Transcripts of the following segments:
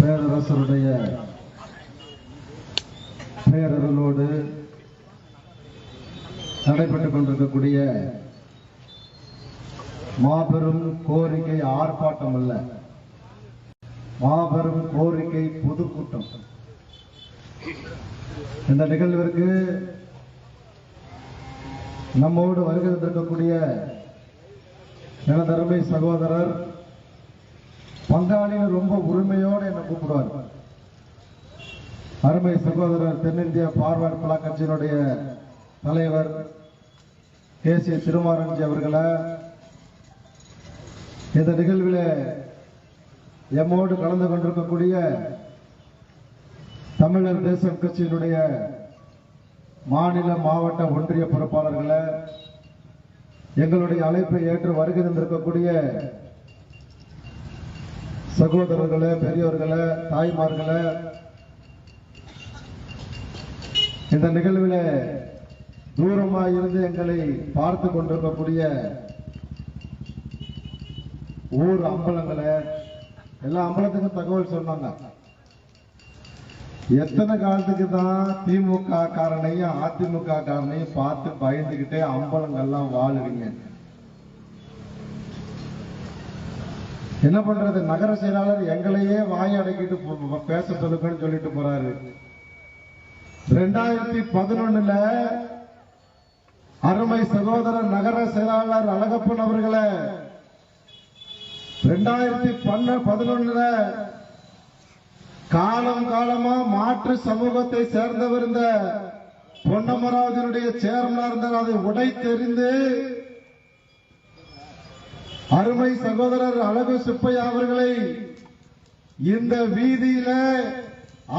பேரரசருடைய பேரருளோடு நடைபெற்றுக் கொண்டிருக்கக்கூடிய மாபெரும் கோரிக்கை ஆர்ப்பாட்டம் அல்ல. மாபெரும் கோரிக்கை பொதுக்கூட்டம். இந்த நிகழ்விற்கு நம்மோடு வருகை தந்திருக்கக்கூடிய எனதருமை சகோதரர் பங்காளின்னு ரொம்ப உரிமையோடு என்னை கூப்பிடுவார். அருமை சகோதரர் தென்னிந்திய பார்வர்ட் பலா கட்சியினுடைய தலைவர் கே. சி. திருமாரஞ்சி அவர்களை இந்த நிகழ்வில் எம்மோடு கலந்து கொண்டிருக்கக்கூடிய தமிழர் தேசம் கட்சியினுடைய மாநில மாவட்ட ஒன்றிய பொறுப்பாளர்களை எங்களுடைய அழைப்பை ஏற்று வருகை தந்திருக்கக்கூடிய சகோதரர்களே பெரியவர்களே தாய்மார்களே இந்த நிகழ்வில் தூரமாக இருந்து எங்களை பார்த்து கொண்டிருக்கக்கூடிய ஊர் அம்பலங்களை எல்லா அம்பலத்துக்கும் தகவல் சொன்னாங்க. எத்தனை காலத்துக்கு தான் திமுக காரனையும் அதிமுக காரனையும் பார்த்து பயந்துகிட்டே அம்பலங்கள்லாம் வாழுவீங்க? என்ன பண்றது? நகர செயலாளர் எங்களையே வாய் அடக்கிட்டு போ- பேச சொல்லுங்கன்னு சொல்லிட்டு போறாரு. ரெண்டாயிரத்தி பதினொன்னுல அருமை சகோதரர் நகர செயலாளர் அழகப்பன் அவர்களை ரெண்டாயிரத்தி பன்ன பதினொன்னுல காலம் காலமா மாற்று சமூகத்தை சேர்ந்தவர் இந்த பொன்னமராவதியினுடைய சேர்மனா இருந்தார். அதை உடைத்தெறிந்து அருமை சகோதரர் அழகு சுப்பையா அவர்களை இந்த வீதியில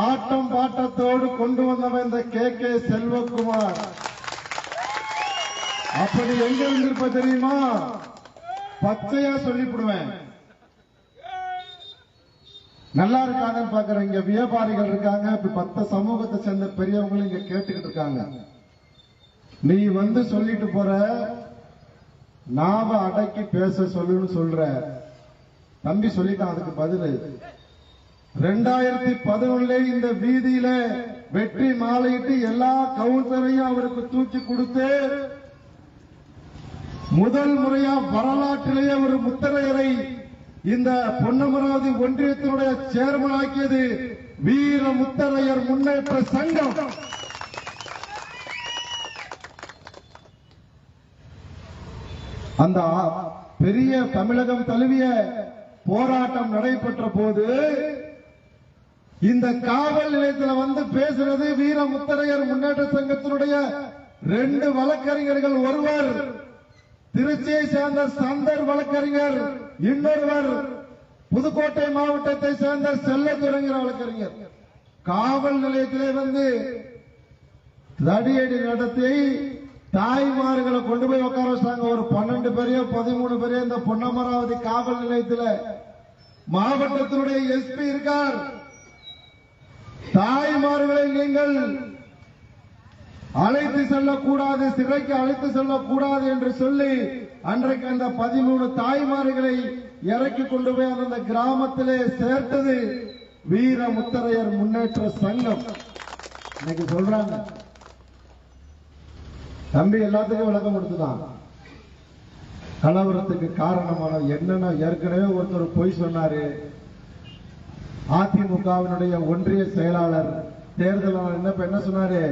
ஆட்டம் பாட்டத்தோடு கொண்டு வந்தவன் இந்த கே கே செல்வகுமார். அப்படி எங்க இருந்திருப்ப தெரியுமா? பச்சையா சொல்லிவிடுவேன் நல்லா இருக்காங்கன்னு பாக்குறேன். இங்க வியாபாரிகள் இருக்காங்க. இப்ப பத்த சமூகத்தை சேர்ந்த பெரியவங்களும் இங்க கேட்டுக்கிட்டு இருக்காங்க. நீ வந்து சொல்லிட்டு போற நாம அடக்கி பேச சொல்லுன்னு சொல்ற தம்பி சொல்லிட்டான் அதுக்கு பதில். ரெண்டாயிரத்தி பதினொன்னுல இந்த வீதியில வெற்றி மாலையிட்டு எல்லா கவுன்சிலரையும் அவருக்கு தூக்கி கொடுத்து முதல் முறையா வரலாற்றிலேயே ஒரு முத்தரையரை இந்த பொன்னமராவதி ஒன்றியத்தினுடைய சேர்மன் ஆக்கியது வீர முத்தரையர் முன்னேற்ற சங்கம். அந்த பெரிய தமிழகம் தழுவிய போராட்டம் நடைபெற்ற போது இந்த காவல் நிலையத்தில் வந்து பேசுறது வீர முத்தரையர் முன்னேற்ற சங்கத்தினுடைய ரெண்டு வழக்கறிஞர்கள். ஒருவர் திருச்சியை சேர்ந்த சந்தர் வழக்கறிஞர் இன்னொருவர் புதுக்கோட்டை மாவட்டத்தை சேர்ந்த செல்லத்துறைஞர் வழக்கறிஞர். காவல் நிலையத்திலே வந்து தடியடி நடத்தி தாய்மார்களை கொண்டு போய் உட்கார வச்சாங்க. ஒரு பன்னெண்டு பேரையோ பதிமூணு பேரையோ இந்த பொன்னமராவதி காவல் நிலையத்தில் மாவட்டத்தினுடைய எஸ்பி இருக்கார். தாய்மார்களை நீங்கள் அழைத்து செல்லக்கூடாது சிறைக்கு அழைத்து செல்லக்கூடாது என்று சொல்லி அன்றைக்கு அந்த பதிமூணு தாய்மார்களை இறக்கி கொண்டு போய் அந்த கிராமத்திலே சேர்த்தது வீர முத்தரையர் முன்னேற்ற சங்கம். இன்னைக்கு சொல்றாங்க. தம்பி எல்லாத்துக்கும் விளக்கம் கொடுத்துதான். கலவரத்துக்கு காரணமான என்னன்னா ஏற்கனவே ஒருத்தர் பொய் சொன்னாரு. அதிமுகவினுடைய ஒன்றிய செயலாளர் தேர்தல் என்ன என்ன சொன்னாரு?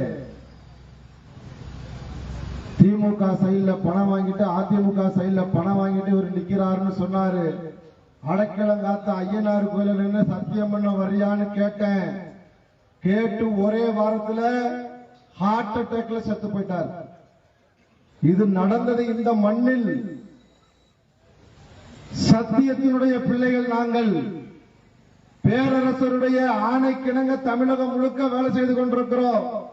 திமுக சைட்ல பணம் வாங்கிட்டு அதிமுக சைட்ல பணம் வாங்கிட்டு இவர் நிக்கிறாருன்னு சொன்னாரு. அடக்கிழங்காத்த ஐயனார் கோயில நின்று சத்தியம் பண்ண வரியான்னு கேட்டேன். கேட்டு ஒரே வாரத்துல ஹார்ட் அட்டாக்ல செத்து போயிட்டார். இது நடந்தது இந்த மண்ணில். சத்தியத்தினுடைய பிள்ளைகள் நாங்கள். பேரரசருடைய ஆணைக்கிணங்க தமிழகம் முழுக்க வேலை செய்து கொண்டிருக்கிறோம்.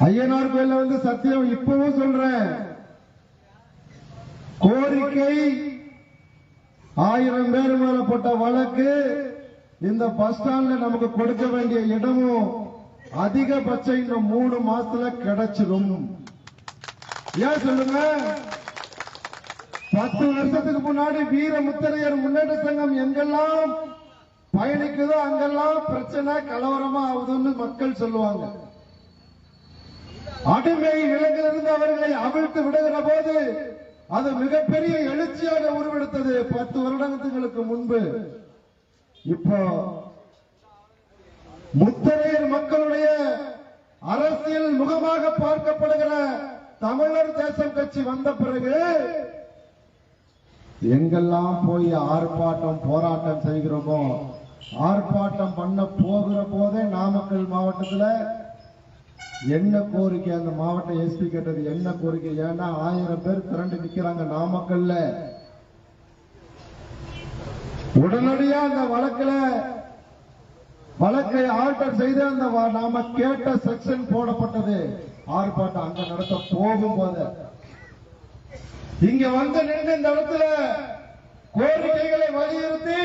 ஐயனார் கோயில்ல வந்து சத்தியம் இப்பவும் சொல்றேன். கோரிக்கை ஆயிரம் பேர் மேல போட்ட வழக்கு இந்த பஸ் ஸ்டாண்ட்ல நமக்கு கொடுக்க வேண்டிய இடமும் அதிகபட்சம் இந்த மூணு மாசத்துல கிடைச்சிரும். ஏன் சொல்லுங்க? பத்து வருஷத்துக்கு முன்னாடி வீர முத்தரையர் முன்னேற்ற சங்கம் எங்கெல்லாம் பயணிக்குதோ அங்கெல்லாம் பிரச்சனை கலவரமா ஆகுதுன்னு மக்கள் சொல்லுவாங்க. அடிமை நிலங்களிலிருந்து அவர்களை அவிழ்த்து விடுகிற போது அது மிகப்பெரிய எழுச்சியாக உருவெடுத்தது பத்து வருடங்களுக்கு முன்பு. இப்போ முத்தரையர் மக்களுடைய அரசியல் முகமாக பார்க்கப்படுகிற தமிழர் தேசம் கட்சி வந்த பிறகு எங்கெல்லாம் போய் ஆர்ப்பாட்டம் போராட்டம் செய்கிறோமோ ஆர்ப்பாட்டம் பண்ண போகிற போதே நாமக்கல் மாவட்டத்தில் என்ன கோரிக்கை? அந்த மாவட்ட எஸ்பி கேட்டது என்ன கோரிக்கை? ஏன்னா ஆயிரம் பேர் திரண்டு நிக்கிறாங்க நாமக்கல்ல. உடனடியா அந்த வழக்குல வழக்கை ஆல்டர் செய்து அந்த நாம கேட்ட செக்ஷன் போடப்பட்டது. ஆர்ப்பாட்டம் அங்க நடத்த போகும்போது இங்க வந்து நின்று இந்த இடத்துல கோரிக்கைகளை வலியுறுத்தி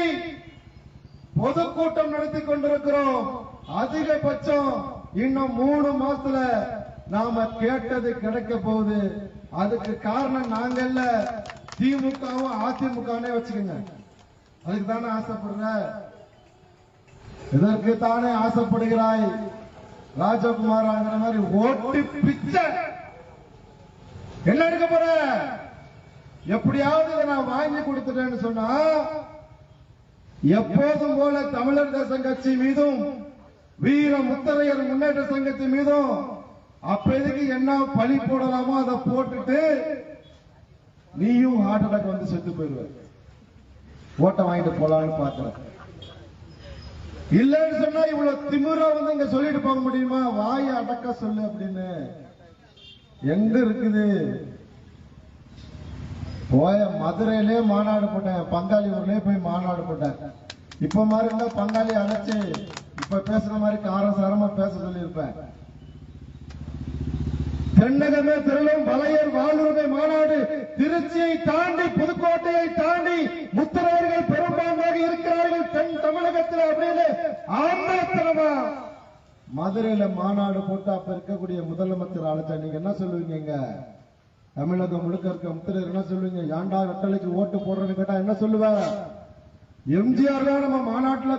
பொதுக்கூட்டம் நடத்தி கொண்டிருக்கிறோம். அதிகபட்சம் இன்னும் மூணு மாசத்துல நாம கேட்டது கிடைக்க போகுது. அதுக்கு காரணம் நாங்கல்ல திமுகவும் அதிமுகனே வச்சுக்கோங்க. அதுக்கு தானே ஆசைப்படுற? இதற்கு தானே ஆசைப்படுகிறாய்? ராஜகுமார் மாதிரி ஓட்டு பிச்சை. என்ன எடுக்க போற? எப்படியாவது இதை நான் வாங்கி கொடுத்துட்டேன்னு சொன்னா எப்போதும் போல தமிழர் தேசம் கட்சி மீதும் வீர முத்தரையர் முன்னேற்ற சங்கத்தின் மீதும் அப்போதைக்கு என்ன பழி போடலாமோ அதை போட்டுட்டு நீயும் ஹார்ட் அட்டாக் வந்து செத்து போயிடுவ. ஓட்ட வாங்கிட்டு போலான்னு பாக்குற இல்லைன்னு சொன்னா இவ்வளவு திமிரா வந்து இங்க சொல்லிட்டு போக முடியுமா? வாயை அடக்க சொல்லு அப்படின்னு. எங்க இருக்குது? போய மதுரையிலே மாநாடு போட்டேன். பங்காளி ஊர்லயே போய் மாநாடு போட்டேன். இப்ப மாதிரி இருந்தா பங்காளி அழைச்சு இப்ப பேசுற மாதிரி காரசாரமா பேச சொல்லியிருப்பேன். தென்னகமே திரளும் வளையர் வாழ்வுரிமை மாநாடு திருச்சியை தாண்டி புதுக்கோட்டையை தாண்டி முத்தரையர்கள் பெரும்பான்மையாக இருக்கிறார்கள். தென் தமிழகத்தில் அப்படின்னு ஆம்பளத்தனமா மதுரையில மாநாடு போட்டு அப்ப இருக்கக்கூடிய முதலமைச்சர் அழைச்சா நீங்க என்ன சொல்லுவீங்க? இங்க? தமிழகம் முழுக்க இருக்க முத்திரர் என்ன சொல்லுவீங்க? ஏன்டா வெட்டலைக்கு ஓட்டு போடுறேன்னு கேட்டா என்ன சொல்லுவ? எம்ஜிஆர் தான் நம்ம மாநாட்டுல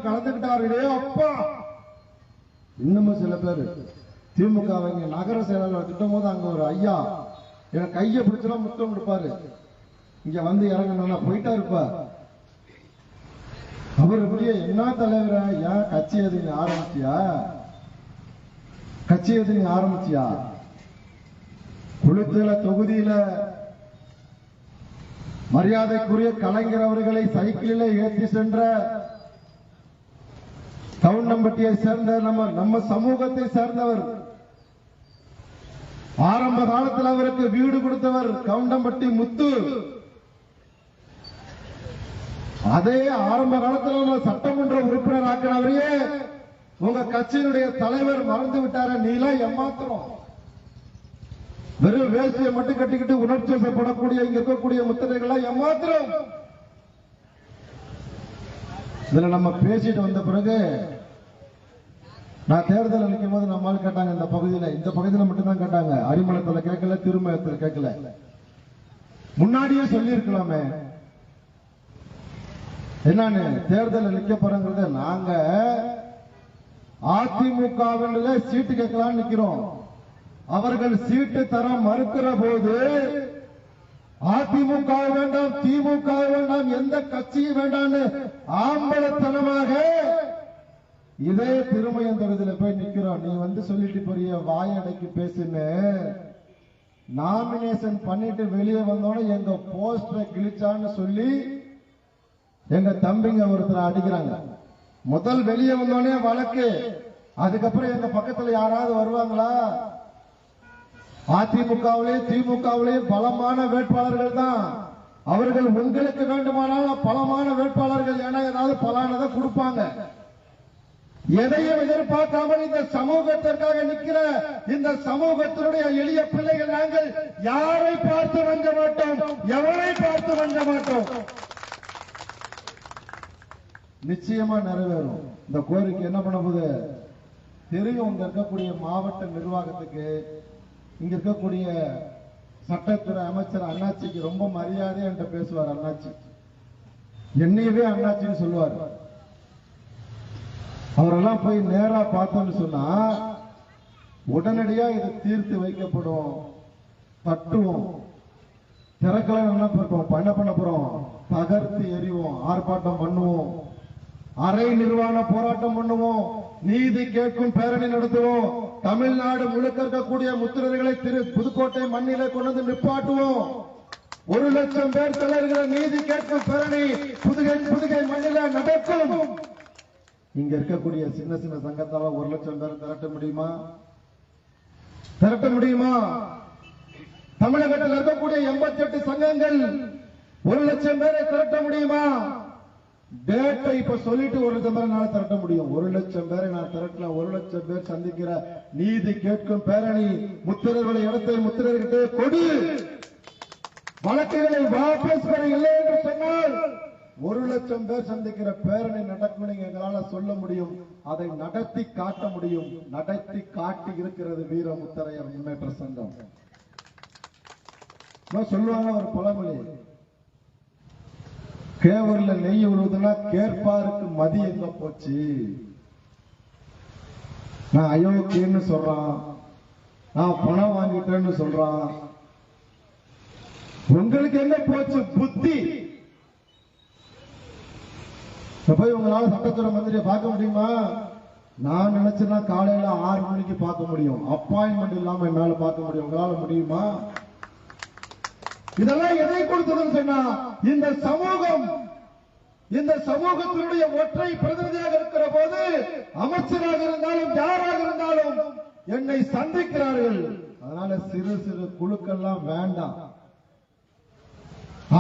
இல்லையோ அப்பா. இன்னமும் சில பேர் திமுக அவங்க நகர செயலாளர் திட்டும் போது அங்க ஒரு ஐயா என் கையை பிடிச்சலாம் முத்தம் கொடுப்பாரு. இங்க வந்து இறங்கணும்னா போயிட்டா இருப்பா. அவர் இப்படியே என்ன தலைவரா? ஏன் கட்சி எது நீ ஆரம்பிச்சியா? கட்சி எது நீ ஆரம்பிச்சியா? குளித்தல தொகுதியில மரியாதைக்குரிய கலைஞர் அவர்களை சைக்கிளில் ஏற்றி சென்ற கவுண்டம்பட்டியை சேர்ந்த நம்ம நம்ம சமூகத்தை சேர்ந்தவர் ஆரம்ப காலத்தில் அவருக்கு வீடு கொடுத்தவர் கவுண்டம்பட்டி முத்து. அதே ஆரம்ப காலத்தில் சட்டமன்ற உறுப்பினர் ஆக்கினவரையே உங்க கட்சியினுடைய தலைவர் மறந்து விட்டார நீலாம் ஏமாத்துறோம் வெறும் வேஷ்டியை மட்டும் கட்டிக்கிட்டு உணர்ச்சி வசப்படக்கூடிய இங்க இருக்கக்கூடிய முத்திரைகளை ஏமாத்துறோம் இதுல நம்ம பேசிட்டு வந்த பிறகு நான் தேர்தல் அளிக்கும் போது நம்மால் கேட்டாங்க இந்த பகுதியில இந்த பகுதியில மட்டும்தான் கேட்டாங்க. அரிமளத்துல கேட்கல திருமயத்துல கேட்கல. முன்னாடியே சொல்லி இருக்கலாமே என்னன்னு தேர்தல் நிக்க போறோங்கிறத நாங்க அதிமுகவில சீட்டு கேட்கலாம்னு நிக்கிறோம். அவர்கள் சீட்டு தர மறுக்கிற போது அதிமுக வேண்டாம் திமுக வேண்டாம் எந்த கட்சியும் வேண்டாம்னு ஆம்பளத்தனமாக இதே திருமயம் போய் நிக்கிறோம். நீ வந்து சொல்லிட்டு போறிய வாயடைக்கு பேசுன்னு. நாமினேஷன் பண்ணிட்டு வெளியே வந்தோட எங்க போஸ்டரை கிழிச்சான்னு சொல்லி எங்க தம்பிங்க ஒருத்தர் அடிக்கிறாங்க. முதல் வெளியே வந்தோடனே வழக்கு. அதுக்கப்புறம் எங்க பக்கத்துல யாராவது வருவாங்களா? அதிமுகவிலே திமுகவிலே பலமான வேட்பாளர்கள் தான். அவர்கள் உங்களுக்கு வேண்டுமானால் பலமான வேட்பாளர்கள் ஏன்னா ஏதாவது பலானதை கொடுப்பாங்க. எதையும் எதிர்பார்க்காமல் இந்த சமூகத்திற்காக நிற்கிற இந்த சமூகத்தினுடைய எளிய பிள்ளைகள் நாங்கள் யாரை பார்த்து வஞ்ச மாட்டோம்? எவரை பார்த்து வஞ்ச மாட்டோம்? நிச்சயமா நிறைவேறும். இந்த கோரிக்கை என்ன பண்ண போகுது? தெரியும் இங்க இருக்கக்கூடிய மாவட்ட நிர்வாகத்துக்கு இங்க இருக்கக்கூடிய சட்டத்துறை அமைச்சர் அண்ணாச்சிக்கு ரொம்ப மரியாதையா என்கிட்ட பேசுவார் அண்ணாச்சி. என்னையவே அண்ணாச்சின்னு சொல்லுவார். அவரெல்லாம் போய் நேரா பார்த்தோம்னு சொன்னா உடனடியா இது தீர்த்து வைக்கப்படும். தட்டுவோம். திறக்கல என்ன பண்ண போறோம்? தகர்த்து எறிவோம். ஆர்ப்பாட்டம் பண்ணுவோம். அரை நிர்வாண போராட்டம் பண்ணுவோம் நீதி கேட்கும் பேரணி நடத்துவோம் தமிழ்நாடு முழுக்க இருக்கக்கூடிய முத்திரர்களை திரு புதுக்கோட்டை மண்ணிலே கொண்டு வந்து நிப்பாட்டுவோம். ஒரு லட்சம் பேர் தலைவர்களை நீதி கேட்கும் பேரணி புதுகை புதுகை மண்ணில நடக்கும். இங்க இருக்கக்கூடிய சின்ன சின்ன சங்கத்தால ஒரு லட்சம் பேர் திரட்ட முடியுமா? திரட்ட முடியுமா? தமிழகத்தில் இருக்கக்கூடிய எண்பத்தி எட்டு சங்கங்கள் ஒரு லட்சம் பேரை திரட்ட முடியுமா? டேட்டை இப்ப சொல்லிட்டு ஒரு லட்சம் பேரை நான் திரட்ட முடியும். ஒரு லட்சம் பேரை நான் திரட்டல ஒரு லட்சம் பேர் சந்திக்கிற நீதி கேட்கும் பேரணி முத்திரர்களை இடத்தை முத்திரர்கிட்ட கொடு. வழக்குகளை வாபஸ் பெற இல்லை என்று சொன்னால் ஒரு லட்சம் பேர் சந்திக்கிற பேரணி நடக்கும் எங்களால சொல்ல முடியும். அதை நடத்தி காட்ட முடியும். நடத்தி காட்டி இருக்கிறது வீர முத்தரையர் முன்னேற்ற சங்கம். சொல்லுவாங்க ஒரு பழமொழி. கேவர்ல நெய் விழுவதுன்னா கேட்பாருக்கு மதி எங்க போச்சு? நான் அயோக்கியன்னு சொல்றான். நான் பணம் வாங்கிட்டேன்னு சொல்றான். உங்களுக்கு என்ன போச்சு? புத்தி. போய் உங்களால சட்டத்துறை மந்திரியை பார்க்க முடியுமா? நான் நினைச்சேன்னா காலையில ஆறு மணிக்கு பார்க்க முடியும். அப்பாயின்மெண்ட் இல்லாம என்னால பார்க்க முடியும். உங்களால முடியுமா? இதெல்லாம் எதை கொடுத்ததுன்னு சொன்னா இந்த சமூகம் இந்த சமூகத்தினுடைய ஒற்றை பிரதிநிதியாக இருக்கிற போது அமைச்சராக இருந்தாலும் யாராக இருந்தாலும் என்னை சந்திக்கிறார்கள். அதனால சிறு சிறு குழுக்கள்லாம் வேண்டாம்.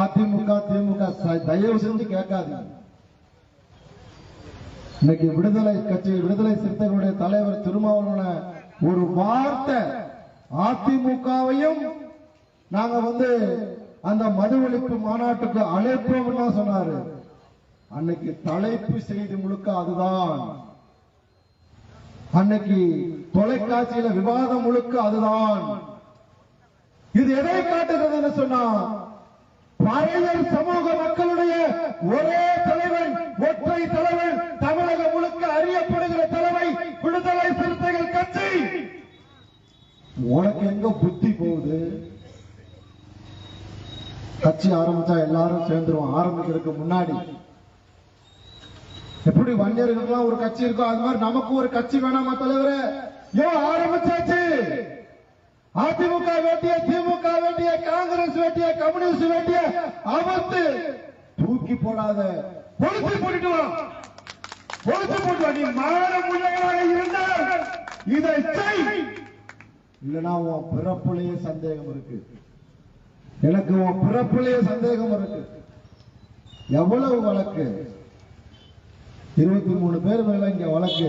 அதிமுக திமுக தயவு செஞ்சு கேட்காது இன்னைக்கு விடுதலை கட்சி விடுதலை சிறுத்தைகளுடைய தலைவர் திருமாவளவன ஒரு வார்த்தை அதிமுகவையும் நாங்க வந்து அந்த மது ஒழிப்பு மாநாட்டுக்கு அழைப்போம் சொன்னாரு. அன்னைக்கு தலைப்பு செய்தி முழுக்க அதுதான். அன்னைக்கு தொலைக்காட்சியில விவாதம் முழுக்க அதுதான். இது எதை காட்டுகிறதுன்னு சொன்னா பழையர் சமூக மக்களுடைய ஒரே தலைவன் ஒற்றை தலைவன் தமிழகம் முழுக்க அறியப்படுகிற தலைவை விடுதலை சிறுத்தைகள் கட்சி. உனக்கு எங்க புத்தி போகுது? கட்சி ஆரம்பிச்சா எல்லாரும் சேர்ந்துருவோம். ஆரம்பிக்கிறதுக்கு முன்னாடி. எப்படி வன்னியர்களுக்கெல்லாம் ஒரு கட்சி இருக்கோ அது மாதிரி நமக்கு ஒரு கட்சி வேணாமா தலைவரே? யோ ஆரம்பிச்சாச்சு. அதிமுக வேட்டிய திமுக வேட்டிய காங்கிரஸ் வேட்டிய கம்யூனிஸ்ட் வேட்டிய அமர்த்து. தூக்கி போடாத. பொழுத்து போட்டுட்டு வா. பொழுத்து போட்டு நீ மானம் உள்ளவராக இருந்தால் இதை செய். இல்லனா உன் பிறப்புலயே சந்தேகம் இருக்கு. எனக்கு உன் பிறப்புலயே சந்தேகம் இருக்கு. எவ்வளவு வழக்கு? இருபத்தி மூணு பேர் மேல இங்க வழக்கு.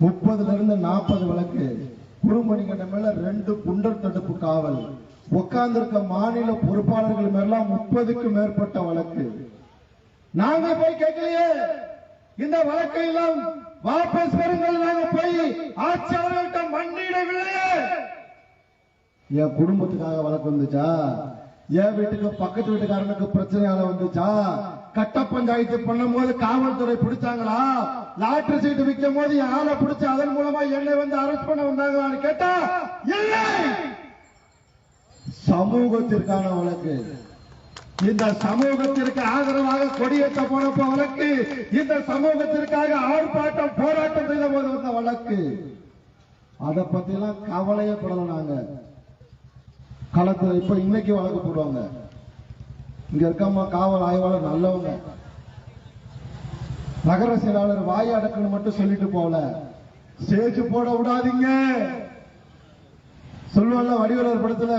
முப்பதுல இருந்து நாற்பது வழக்கு குறுமணிகண்ட மேல ரெண்டு குண்டர் தடுப்பு காவல். உட்கார்ந்திருக்க மாநில பொறுப்பாளர்கள் மேலாம் முப்பதுக்கு மேற்பட்ட வழக்கு. நாங்க போய் கேட்கலையே இந்த வழக்கை எல்லாம் வாபஸ் பெறுங்கள். நாங்க போய் ஆட்சியாளர்கிட்ட மண்ணிடவில்லையே என் குடும்பத்துக்காக வழக்கு வந்துச்சா? என் வீட்டுக்கு பக்கத்து வீட்டுக்காரனுக்கு பிரச்சனையால வந்துச்சா? கட்ட பஞ்சாயத்து பண்ணும் போது காவல்துறை பிடிச்சாங்களா? லாட்டரி சீட்டு விற்கும் போது என் ஆளை பிடிச்சு அதன் மூலமா என்னை வந்து அரெஸ்ட் பண்ண வந்தாங்களான்னு கேட்டா இல்லை! சமூகத்திற்கான வழக்கு. இந்த சமூகத்திற்கு ஆதரவாக கொடியேற்ற போனப்ப வழக்கு இந்த சமூகத்திற்காக ஆர்ப்பாட்டம் போராட்டம் செய்த போது வந்த வழக்கு. அதை பத்தி எல்லாம் கவலையே படல நாங்க. களத்துல இப்ப இன்னைக்கு வழக்கு போடுவாங்க. இங்க இருக்கம்மா காவல் ஆய்வாளர் நல்லவங்க. நகர செயலாளர் வாய் அடக்கணும் மட்டும் சொல்லிட்டு போகல. ஸ்டேஜ் போட விடாதீங்க. சொல்லுவல்ல வடிவலர் படத்துல.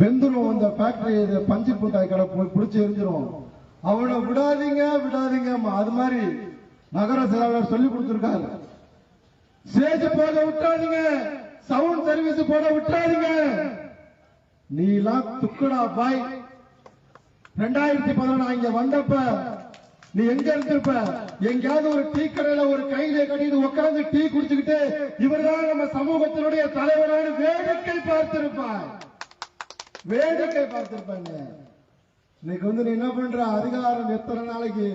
வெந்துடும் அந்த ஃபேக்டரி பஞ்சு புட்டாய் கடை போய் பிடிச்சி எரிஞ்சிரும். அவனை விடாதீங்க விடாதீங்க அது மாதிரி நகர செயலாளர் சொல்லி கொடுத்திருக்காரு. ஸ்டேஜ் போட விட்டாதீங்க. சவுண்ட் சர்வீஸ் போட விட்டாருங்க நீலாம் துக்குடா பாய். ரெண்டாயிரத்தி பதினொன்று இங்க வந்தப்ப நீ எங்க இருந்திருப்ப? எங்கேயாவது ஒரு டீ கடையில ஒரு கையில கட்டிட்டு உட்கார்ந்து டீ குடிச்சுக்கிட்டு இவர்தான் நம்ம சமூகத்தினுடைய தலைவரான வேடிக்கை பார்த்திருப்பார். வேடிக்கை பார்த்திருப்பாங்க இன்னைக்கு வந்து நீ என்ன பண்ற? அதிகாரம் எத்தனை நாளைக்கு?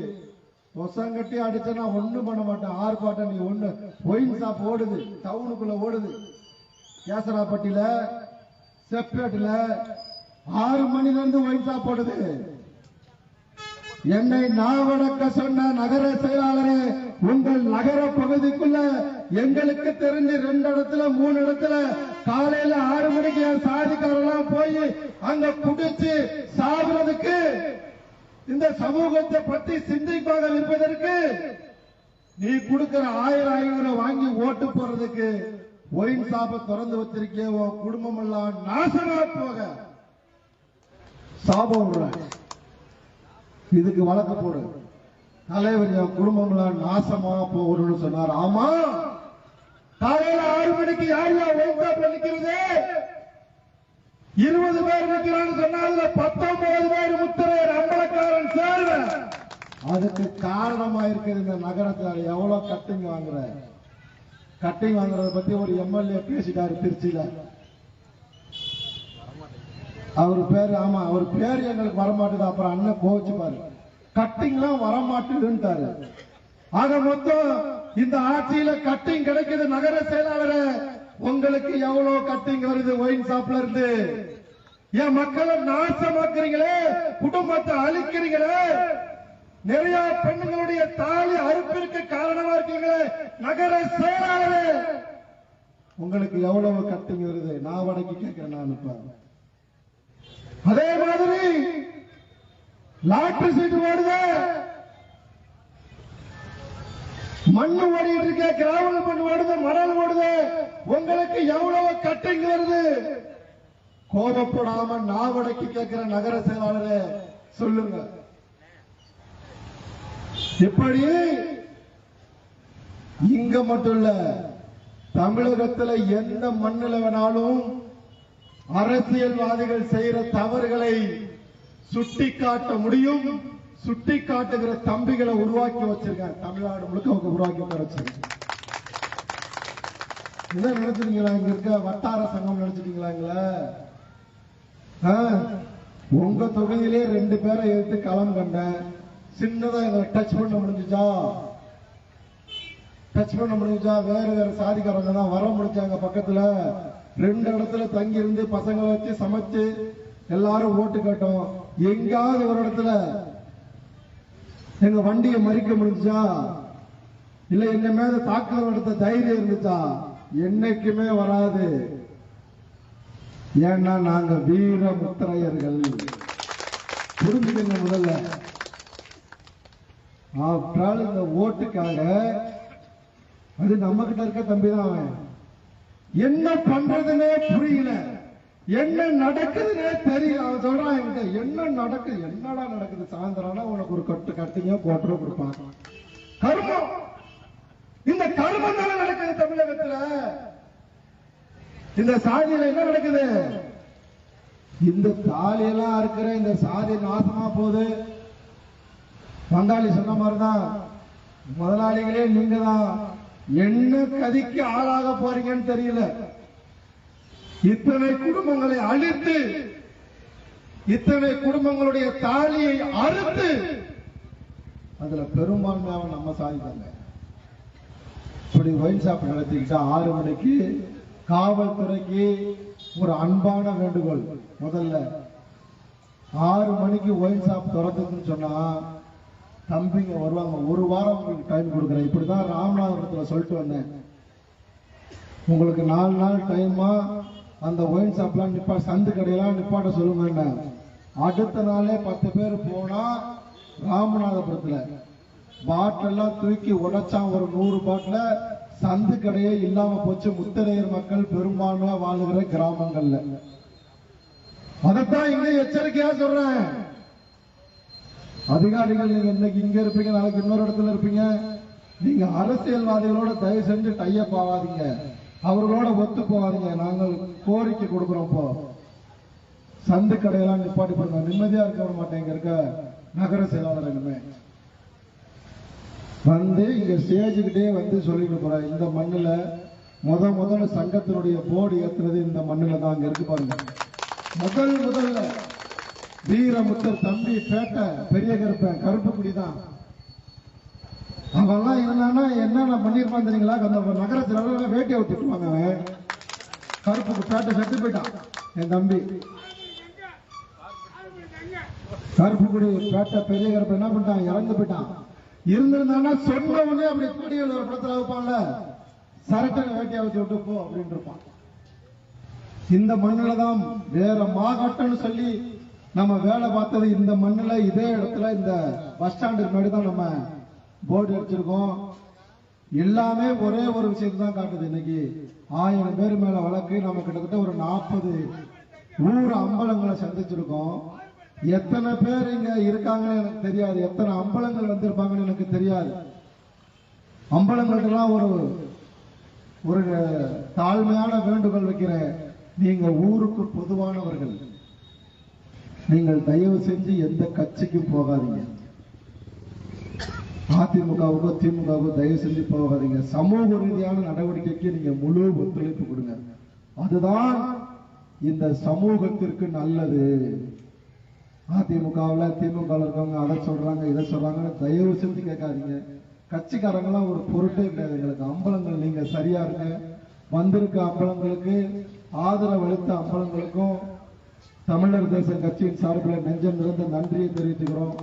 கட்டி அடிச்சனா ஒண்ணும் பண்ண மாட்டேன். ஆர்ப்பாட்டம் நீ ஒண்ணு. ஒயின் ஷாப் ஓடுது. டவுனுக்குள்ள ஓடுது. கேசராப்பட்டியில செப்பேட்டுல ஆறு மணில இருந்து ஒயின் ஷாப் என்னை நாவடக்க சொன்ன நகர செயலாளரே உங்கள் நகர பகுதிக்குள்ள எங்களுக்கு தெரிஞ்சு ரெண்டு இடத்துல மூணு இடத்துல காலையில ஆறு மணிக்கு என் சாதிக்காரெல்லாம் போய் அங்க குடிச்சு சாகுறதுக்கு இந்த சமூகத்தை பத்தி சிந்திப்பாக இருப்பதற்கு நீ கொடுக்கிற ஆயிரம் ஐநூறு வாங்கி ஓட்டு போறதுக்கு ஒயின் சாப்பை திறந்து வச்சிருக்கே உன் குடும்பம் எல்லாம் நாசமா போக சாபம் இதுக்கு வழக்கு போடு. தலைவர் என் குடும்பம்லாம் நாசமா போகணும்னு சொன்னார். ஆமா. காலையில ஆறு மணிக்கு யார் யார் ஒழுங்கா இருபது பேர் நிக்கிறான்னு சொன்னா பத்தொன்பது பேர் முத்திரையர் அம்பலக்காரன் சேர்வ அதுக்கு காரணமா இருக்கிற இந்த நகரத்தில். எவ்வளவு கட்டுங்க வாங்குற? கட்டிங் வாங்குறத பத்தி ஒரு எம்எல்ஏ பேசிட்டாரு திருச்சியில. அவர் பேரு ஆமா அவர் பேர் எங்களுக்கு வரமாட்டுது. அப்புறம் அண்ணன் கோவிச்சுப்பாரு. கட்டிங்லாம் வரமாட்டுதுன்ட்டாரு. ஆக மொத்தம் இந்த ஆட்சியில கட்டிங் கிடைக்குது. நகர செயலாளர் உங்களுக்கு எவ்வளவு கட்டிங் வருது? ஒயின் ஷாப்ல இருந்து. என் மக்களை நாசமாக்குறீங்களே? குடும்பத்தை அழிக்கிறீங்களே? நிறைய பெண்களுடைய தாலி அறுப்பிற்கு காரணமா இருக்கீங்களே? நகர செயலாளர் உங்களுக்கு எவ்வளவு கட்டிங் வருது? நான் வடக்கு கேட்கிறேன் நான் இப்ப. அதே மாதிரி லாட்டரி சீட்டு ஓடுது மண்ணு ஓடிட்டு இருக்க கிராம மண் ஓடுது மணல் ஓடுது. உங்களுக்கு எவ்வளவு கட்டிங் வருது? கோபப்படாம நாவடக்கி கேட்கிற நகர செயலாளரே. சொல்லுங்க. இப்படி இங்க மட்டும் இல்ல தமிழகத்துல எந்த மண்ணில் வேணாலும் அரசியல்வாதிகள் செய்யற தவறுகளை சுட்டி காட்ட முடியும் சுட்டி காட்டுகிற தம்பிகளை உருவாக்கி வச்சிருக்காங்க தமிழ்நாடு முழுக்க அவங்க உருவாக்கி வச்சிருக்காங்க. என்ன நினைச்சிருக்கீங்களா இங்க இருக்க வட்டார சங்கம் நினைச்சிட்டீங்களாங்களா உங்க தொகுதியிலே ரெண்டு பேரை எடுத்து களம் கண்டேன் சின்னதா எங்களை டச் பண்ண முடிஞ்சுச்சா? டச் பண்ண முடிஞ்சா வேற வேற சாதிக்காரங்க தான் வர முடிச்சாங்க பக்கத்துல. ரெண்டு இடத்துல தங்கி இருந்து பசங்களை வச்சு சமைச்சு எல்லாரும் ஓட்டு கேட்டோம். எங்காவது ஒரு இடத்துல எங்க வண்டியை மறிக்க முடிஞ்சா இல்ல என்ன மேல தாக்குதல் நடத்த தைரியம் இருந்துச்சா? என்னைக்குமே வராது. ஏன்னா நாங்க வீர முத்திரையர்கள். புரிஞ்சுக்கங்க முதல்ல. ஆஃப்டர் இந்த ஓட்டுக்காக அது நம்ம கிட்ட இருக்க தம்பி தான் அவன் என்ன பண்றதுன்னே புரியல. என்ன நடக்குதுன்னே தெரியல. அவன் சொல்றான் என்கிட்ட என்ன நடக்குது? என்னடா நடக்குது? சாயந்தரம்னா உனக்கு ஒரு கட்டு கட்டிங்க கோட்டரை கொடுப்பான் கர்மம். இந்த கர்மம் தானே நடக்குது தமிழகத்துல. இந்த சாதியில என்ன நடக்குது? இந்த தாலியெல்லாம் இருக்கிற இந்த சாதி நாசமா போகுது. பங்காளி சொன்ன மாதிரிதான். முதலாளிகளே நீங்க தான் என்ன கதிக்கு ஆளாக போறீங்கன்னு தெரியல. இத்தனை குடும்பங்களை அழித்து இத்தனை குடும்பங்களுடைய தாலியை அறுத்து அதுல பெரும்பான்மையாக நம்ம சாதித்தாங்க இப்படி ஒயின் ஷாப் நடத்திக்கிட்டா ஆறு மணிக்கு காவல்துறைக்கு ஒரு அன்பான வேண்டுகோள். முதல்ல ஆறு மணிக்கு ஒயின் ஷாப் திறந்ததுன்னு சொன்னா தம்பிங்க வருவாங்க. ஒரு வாரம் உங்களுக்கு டைம் கொடுக்குறேன். இப்படி தான் ராமநாதபுரத்தில் சொல்லிட்டு வந்தேன். உங்களுக்கு நாலு நாள் டைமா அந்த ஒயின் ஷாப்லாம் நிப்பா சந்து கடையெல்லாம் நிப்பாட்ட சொல்லுங்க அடுத்த நாளே பத்து பேர் போனா ராமநாதபுரத்தில். பாட்டிலெல்லாம் தூக்கி உடைச்சான் ஒரு நூறு பாட்டில் சந்து கடையே இல்லாம போச்சு. முத்தரையர் மக்கள் பெரும்பான்மையா வாழுகிற கிராமங்கள்ல. அதைத்தான் இங்க எச்சரிக்கையா சொல்றேன். அதிகாரிகள் நீங்க இன்னைக்கு இங்க இருப்பீங்க நாளைக்கு இன்னொரு இடத்துல இருப்பீங்க. நீங்க அரசியல்வாதிகளோட தயவு செஞ்சு டையப் ஆகாதீங்க. அவர்களோட ஒத்து போவாதீங்க நாங்கள் கோரிக்கை கொடுக்குறோம் இப்போ. சந்து கடையெல்லாம் நிப்பாட்டி பண்ணுங்க நிம்மதியா இருக்க மாட்டேங்க இருக்க நகர செயலாளர் இனிமே. வந்து இங்க ஸ்டேஜுக்கிட்டே வந்து சொல்லிட்டு போறேன் இந்த மண்ணுல முத முதல்ல சங்கத்தினுடைய போர்டு ஏத்துறது இந்த மண்ணுல தான். அங்க இருக்கு பாருங்க. முதல் முதல்ல வீரமுத்தர் தம்பி பேட்டை பெரிய கருப்பன் கருப்பு குடிதான். அவெல்லாம் என்னன்னா என்னென்ன பண்ணியிருப்பாங்க தெரியுங்களா? அந்த நகரத்தில் எல்லாம் வேட்டியை விட்டுட்டுவாங்க அவன் கருப்புக்கு பேட்டை செத்து போயிட்டான் என் தம்பி. கருப்புக்குடி பேட்டை பெரிய கருப்பு என்ன பண்ணிட்டான்? இறந்து போயிட்டான். இருந்திருந்தானா சொன்ன உடனே அப்படி கொடியில் ஒரு படத்துல வைப்பான்ல. சரட்டனை வேட்டியை வச்சு விட்டு போ அப்படின்னு இருப்பான். இந்த மண்ணில் தான் வேற மாகாட்டம்னு சொல்லி நம்ம வேலை பார்த்தது இந்த மண்ணில் இதே இடத்துல இந்த பஸ் ஸ்டாண்டுக்கு முன்னாடி தான் நம்ம போர்டு அடிச்சிருக்கோம். எல்லாமே ஒரே ஒரு விஷயத்தை தான் காட்டுது இன்னைக்கு. ஆயிரம் பேர் மேல வழக்கு நம்ம கிட்டத்தட்ட ஒரு நாற்பது ஊர் அம்பலங்களை சந்திச்சிருக்கோம். எத்தனை பேர் இங்க இருக்காங்கன்னு எனக்கு தெரியாது. எத்தனை அம்பலங்கள் வந்திருப்பாங்கன்னு எனக்கு தெரியாது. அம்பலங்கள்லாம் ஒரு ஒரு தாழ்மையான வேண்டுகோள் வைக்கிறேன். நீங்க ஊருக்கு பொதுவானவர்கள். நீங்கள் தயவு செஞ்சு எந்த கட்சிக்கும் போகாதீங்க. அதிமுகவுக்கோ திமுகவுக்கோ தயவு செஞ்சு போகாதீங்க. சமூக ரீதியான நடவடிக்கைக்கு நீங்க முழு ஒத்துழைப்பு கொடுங்க. அதுதான் இந்த சமூகத்திற்கு நல்லது. அதிமுகவில் திமுக இருக்கவங்க அதை சொல்றாங்க இதை சொல்றாங்கன்னு தயவு செஞ்சு கேட்காதீங்க. கட்சிக்காரங்களாம் ஒரு பொருட்டே கிடையாது எங்களுக்கு. அம்பலங்கள் நீங்க சரியா இருங்க வந்திருக்க அம்பலங்களுக்கு ஆதரவு அளித்த அம்பலங்களுக்கும் தமிழர் தேச கட்சியின் சார்பில் நெஞ்சம் நிறைந்த நன்றியை தெரிவித்துக்கிறோம்.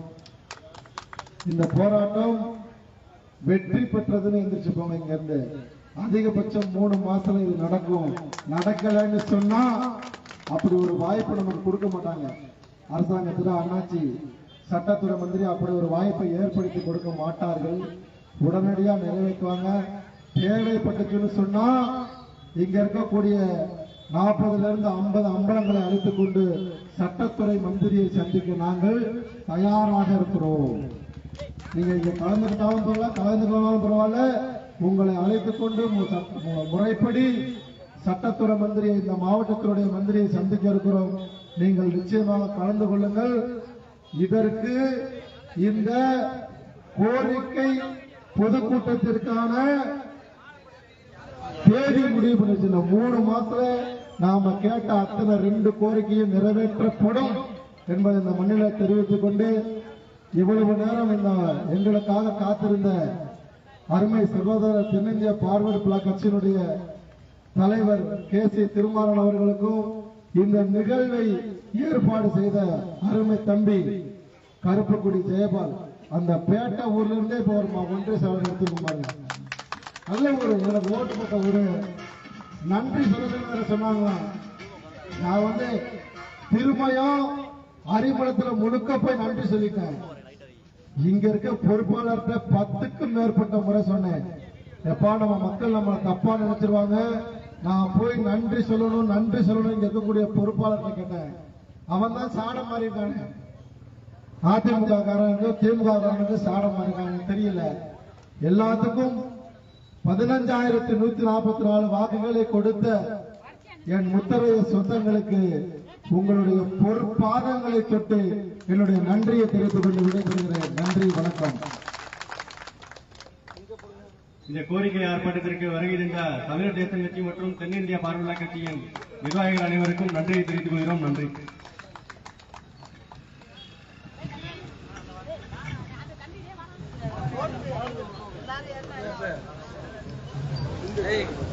இந்த போராட்டம் வெற்றி பெற்றதுன்னு எந்திரிச்சு போங்க இங்க இருந்து அதிகபட்சம் மூணு மாசத்துல இது நடக்கும். நடக்கலைன்னு சொன்னா அப்படி ஒரு வாய்ப்பு நமக்கு கொடுக்க மாட்டாங்க. அரசாங்கத்துல அண்ணாச்சி சட்டத்துறை மந்திரி அப்படி ஒரு வாய்ப்பை ஏற்படுத்தி கொடுக்க மாட்டார்கள். உடனடியா நிறைவேற்றுவாங்க. தேவைப்பட்டுச்சுன்னு சொன்னா இங்க இருக்கக்கூடிய நாற்பதுலருந்து ஐம்பது அம்பலங்களை அழைத்துக் கொண்டு சட்டத்துறை மந்திரியை சந்திக்க நாங்கள் தயாராக இருக்கிறோம். நீங்க இங்க கலந்துக்கிட்டாலும் பரவாயில்ல கலந்துக்கலாம் பரவாயில்ல. உங்களை அழைத்துக் கொண்டு சட்ட- முறைப்படி சட்டத்துறை மந்திரியை இந்த மாவட்டத்தினுடைய மந்திரியை சந்திக்க இருக்கிறோம். நீங்கள் நிச்சயமாக கலந்து கொள்ளுங்கள். இதற்கு இந்த கோரிக்கை பொதுக்கூட்டத்திற்கான தேதி முடிவு பண்ணிச்சு மூணு மாசத்துல நாம கேட்ட அத்தனை ரெண்டு கோரிக்கையும் நிறைவேற்றப்படும் என்பதை இந்த மண்ணில தெரிவித்துக் கொண்டு இவ்வளவு நேரம் இந்த எங்களுக்காக காத்திருந்த அருமை சகோதரர் தென்னிந்திய பார்வர்ட் பிளாக் கட்சியினுடைய தலைவர் கே சி திருமாறன் அவர்களுக்கும் இந்த நிகழ்வை ஏற்பாடு செய்த அருமை தம்பி கருப்புக்குடி ஜெயபால் அந்த பேட்டை ஊர்ல இருந்தே இப்ப ஒரு ஒன்றிய சபை எடுத்துக்க நல்ல ஒரு எனக்கு ஓட்டு போட்ட ஒரு நன்றி சொல்லுங்க சொன்னாங்களாம் நான் வந்து திருமயம் அறிமுகத்துல முழுக்க போய் நன்றி சொல்லிட்டேன். இங்க இருக்க பொறுப்பாளர்கிட்ட பத்துக்கும் மேற்பட்ட முறை சொன்னேன். எப்பா நம்ம மக்கள் நம்மளை தப்பா நினைச்சிருவாங்க. நான் போய் நன்றி சொல்லணும் நன்றி சொல்லணும் இங்க இருக்கக்கூடிய பொறுப்பாளர்கிட்ட கேட்டேன். அவன் தான் சாடம் மாறிட்டானே. அதிமுக காரங்க திமுக காரனுக்கு சாடம் மாறிட்டாங்க தெரியல. எல்லாத்துக்கும் பதினஞ்சாயிரத்தி நூத்தி நாற்பத்தி நாலு வாக்குகளை கொடுத்த என் முத்தரைய சொந்தங்களுக்கு உங்களுடைய பொறுப்பாதங்களை தொட்டு என்னுடைய நன்றியை தெரிவித்துக் கொண்டு விடைபெறுகிறேன். நன்றி வணக்கம். இந்த கோரிக்கை ஆர்ப்பாட்டத்திற்கு வருகை தந்த தமிழர் தேசம் கட்சி மற்றும் தென்னிந்திய பார்வையாளர் கட்சியின் நிர்வாகிகள் அனைவருக்கும் நன்றியை தெரிவித்துக் கொள்கிறோம். நன்றி.